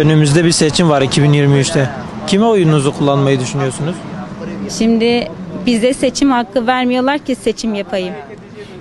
Önümüzde bir seçim var 2023'te. Kime oyununuzu kullanmayı düşünüyorsunuz? Şimdi bize seçim hakkı vermiyorlar ki seçim yapayım.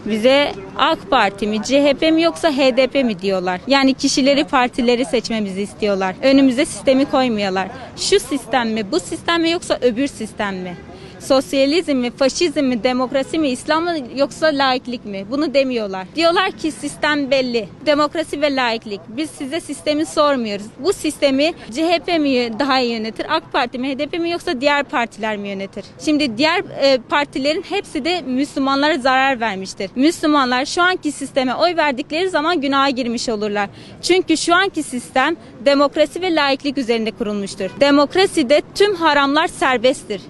Bize AK Parti mi, CHP mi yoksa HDP mi diyorlar. Yani kişileri, partileri seçmemizi istiyorlar. Önümüze sistemi koymuyorlar. Şu sistem mi, bu sistem mi yoksa öbür sistem mi? Sosyalizm mi, faşizm mi, demokrasi mi, İslam mı yoksa laiklik mi? Bunu demiyorlar. Diyorlar ki sistem belli. Demokrasi ve laiklik. Biz size sistemi sormuyoruz. Bu sistemi CHP mi daha iyi yönetir, AK Parti mi, HDP mi yoksa diğer partiler mi yönetir? Şimdi diğer e, partilerin hepsi de Müslümanlara zarar vermiştir. Müslümanlar şu anki sisteme oy verdikleri zaman günaha girmiş olurlar. Çünkü şu anki sistem demokrasi ve laiklik üzerinde kurulmuştur. Demokraside tüm haramlar serbesttir.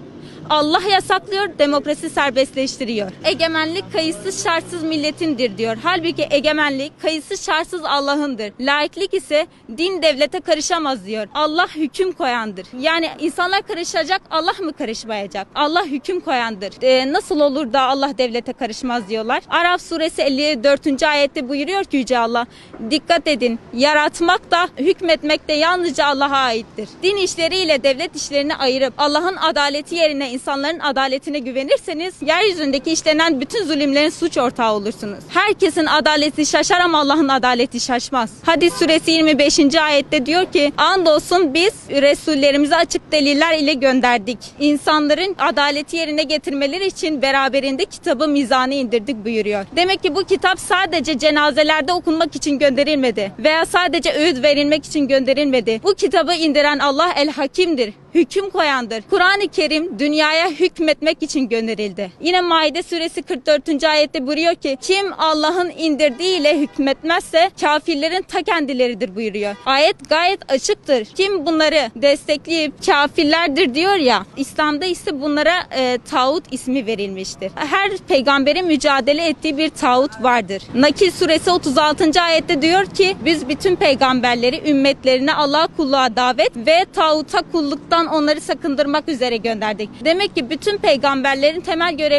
Allah yasaklıyor, demokrasi serbestleştiriyor. Egemenlik kayıtsız şartsız milletindir diyor. Halbuki egemenlik kayıtsız şartsız Allah'ındır. Laiklik ise din devlete karışamaz diyor. Allah hüküm koyandır. Yani insanlar karışacak, Allah mı karışmayacak? Allah hüküm koyandır. Ee, nasıl olur da Allah devlete karışmaz diyorlar. Araf suresi 54. ayette buyuruyor ki Yüce Allah. Dikkat edin, yaratmak da hükmetmek de yalnızca Allah'a aittir. Din işleriyle devlet işlerini ayırıp Allah'ın adaleti yerine insanların adaletine güvenirseniz yeryüzündeki işlenen bütün zulümlerin suç ortağı olursunuz. Herkesin adaleti şaşar ama Allah'ın adaleti şaşmaz. Hadis suresi 25. ayette diyor ki andolsun biz Resullerimizi açık deliller ile gönderdik. İnsanların adaleti yerine getirmeleri için beraberinde kitabı mizanı indirdik buyuruyor. Demek ki bu kitap sadece cenazelerde okunmak için gönderilmedi veya sadece öğüt verilmek için gönderilmedi. Bu kitabı indiren Allah el hakimdir hüküm koyandır. Kur'an-ı Kerim dünyaya hükmetmek için gönderildi. Yine Maide suresi 44. ayette buyuruyor ki kim Allah'ın indirdiğiyle hükmetmezse kafirlerin ta kendileridir buyuruyor. Ayet gayet açıktır. Kim bunları destekleyip kafirlerdir diyor ya İslam'da ise bunlara e, tağut ismi verilmiştir. Her peygamberin mücadele ettiği bir tağut vardır. Nakil suresi 36. ayette diyor ki biz bütün peygamberleri ümmetlerine Allah kulluğa davet ve tağuta kulluktan onları sakındırmak üzere gönderdik. Demek ki bütün peygamberlerin temel görevi